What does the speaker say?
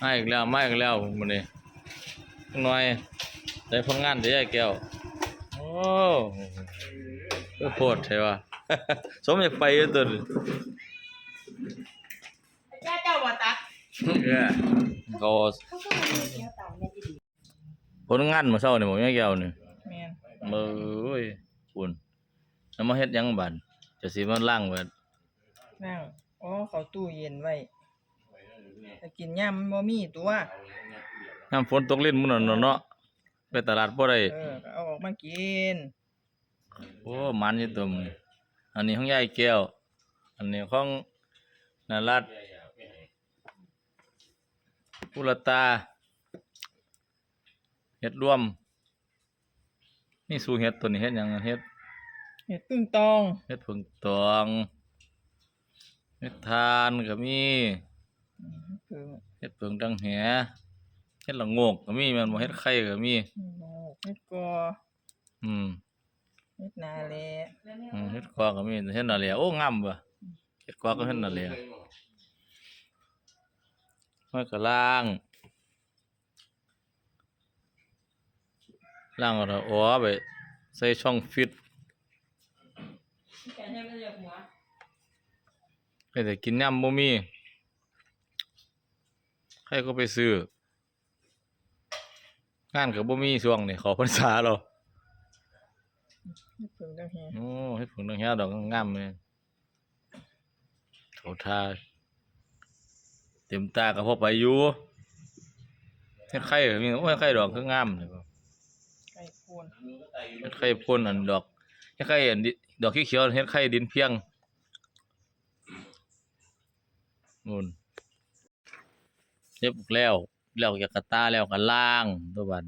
มาอีกแล้วมาอีกแล้วมื้อนี้หน่อยได้ผลงานได้ยายแก้วโอ้ก็โพดใช่ป่ะสมอยากไปอยู่ตัวนี้เจ้าเจ้าบ่ตักเออเขาเขาก็มาเลี้ยงเต่าแม่ดีผลงานมื้อเช้านี่บ่ยายแก้วนี่แม่นเอ้ยปุ่นแล้วมาเฮ็ดหยังบัดจะสิมาล้างเบิดนั่งอ๋อเขาตู้เย็นไว้ แต่กินยามมันบ่มีตัวยามฝนตกลิ้นมื้อนั้นเนาะไปตลาดบ่ได้เออก็เอาออกมากิน โอ้มันอยู่ตัวมึงอันนี้ของยายแก้ว อันนี้ของนารัตปุรตาเฮ็ดรวม นี่สู่เฮ็ดตัวนี้เฮ็ดหยังเฮ็ดเห็ดพึ่งตอง เฮ็ดผึ่งตองเฮ็ดทานก็มีคือ เฮ็ดผึ่งดังแหเฮ็ดละโงกก็มีแม่นบ่เฮ็ดไข่ก็มีเห็ดกออืมเห็ดนาแลอืมเฮ็ดกวาก็มีเฮ็ดนั่นแหละโอ้งามว่ะเฮ็ดกวาก็เฮ็ดนั่นแหละมันก็ล้างล้างเอาเถอะอ๋อไปใส่ช่องฟิตแกให้มันเรียกหัวไปแต่กินยำบ่มี ใครก็ไปซื้อ งานก็บ่มีช่วงนี้เขอพรรษาแล้วเห็ดพึ่งตองแฮโอ้เฮ็ดผึ่งดังแหดอกงามเลยเขาทาเต็มตาก็พอไปอยู่เฮ็ดไข่ก็มีโอ้ยไข่ดอกคืองามเลยไก่โคนเฮ็ดไข่พ่นอันดอกเฮ็ดไข่อันดิดอกเขียวๆเฮ็ดไข่ดินเพียงนู่น เรียบแล้วแล้วจากกระตาแล้วกันล่างตัวบัน